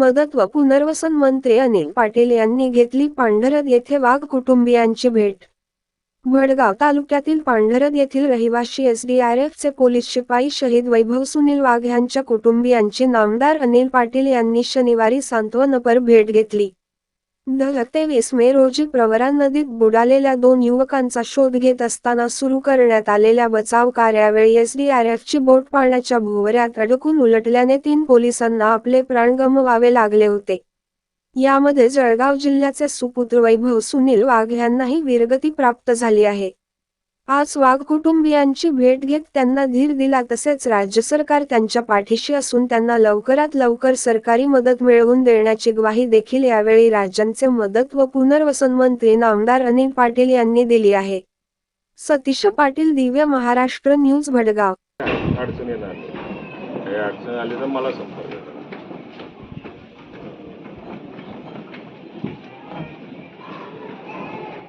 मदत व पुनर्वसन मंत्री अनिल पाटील यांनी घेतली पांढरद येथे वाघ कुटुंबियांची भेट. भडगाव तालुक्यातील पांढरद येथील रहिवाशी एसडीआरएफचे पोलीस शिपाई शहीद वैभव सुनील वाघ यांच्या कुटुंबियांची नामदार अनिल पाटील यांनी शनिवारी सांत्वनपर भेट घेतली. दह तेवीस मे रोजी प्रवरा नदीत बुडालेल्या दोन युवकांचा शोध घेत असताना सुरू करण्यात आलेल्या बचाव कार्यावेळी एसडीआरएफची बोट पाण्याच्या भोवऱ्यात अडकून उलटल्याने तीन पोलिसांना आपले प्राण गमवावे लागले होते. यामध्ये जळगाव जिल्ह्याचे सुपुत्र वैभव सुनील वाघ यांनाही वीरगती प्राप्त झाली आहे. आज वाघ कुटुंबियांची भेट घेत त्यांना धीर दिला तसेच राज्य सरकार त्यांच्या पाठीशी असून त्यांना लवकरात लवकर सरकारी मदत मिळवून देण्याची ग्वाही देखील यावेळी राज्यांचे मदत व पुनर्वसन मंत्री नामदार अनिल पाटील यांनी दिली आहे. सतीश पाटील दिव्य महाराष्ट्र न्यूज भडगाव. अडचण येणार अडचण आली तर मला संपर्क